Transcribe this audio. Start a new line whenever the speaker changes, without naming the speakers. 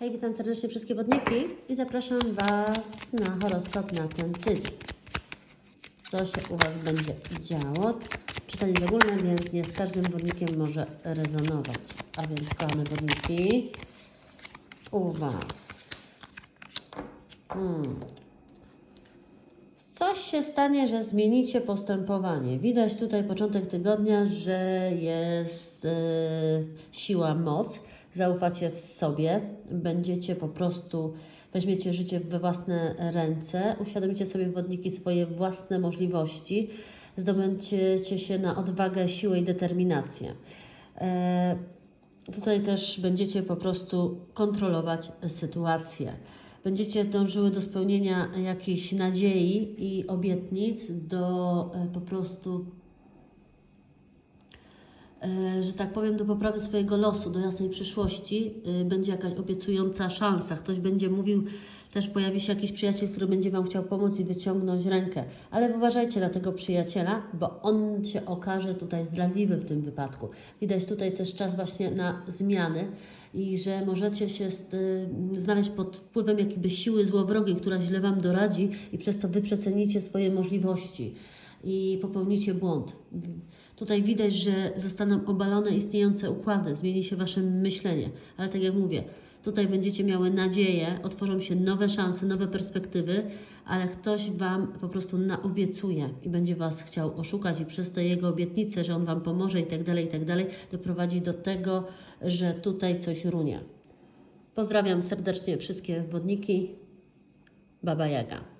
Hej, witam serdecznie wszystkie wodniki i zapraszam Was na horoskop na ten tydzień. Co się u Was będzie działo? Czytanie ogólne, więc nie z każdym wodnikiem może rezonować. A więc, kochane wodniki, u Was. Hmm. Coś się stanie, że zmienicie postępowanie. Widać tutaj początek tygodnia, że jest e, siła, moc. Zaufacie w sobie, będziecie po prostu, weźmiecie życie we własne ręce, uświadomicie sobie wodniki swoje własne możliwości, zdobędziecie się na odwagę, siłę i determinację. E, Tutaj też będziecie po prostu kontrolować sytuację. Będziecie dążyły do spełnienia jakiejś nadziei i obietnic, do e, po prostu, że tak powiem, do poprawy swojego losu, do jasnej przyszłości. E, Będzie jakaś obiecująca szansa. Ktoś będzie mówił, też pojawi się jakiś przyjaciel, który będzie Wam chciał pomóc i wyciągnąć rękę. Ale uważajcie na tego przyjaciela, bo on się okaże tutaj zdradliwy w tym wypadku. Widać tutaj też czas właśnie na zmiany i że możecie się y, znaleźć pod wpływem jakiejś siły złowrogiej, która źle Wam doradzi i przez to Wy przecenicie swoje możliwości i popełnicie błąd. Tutaj widać, że zostaną obalone istniejące układy, zmieni się Wasze myślenie, ale tak jak mówię, tutaj będziecie miały nadzieję, otworzą się nowe szanse, nowe perspektywy, ale ktoś Wam po prostu naobiecuje i będzie Was chciał oszukać i przez te jego obietnice, że On Wam pomoże i tak dalej, i tak dalej, doprowadzi do tego, że tutaj coś runie. Pozdrawiam serdecznie wszystkie wodniki. Baba Jaga.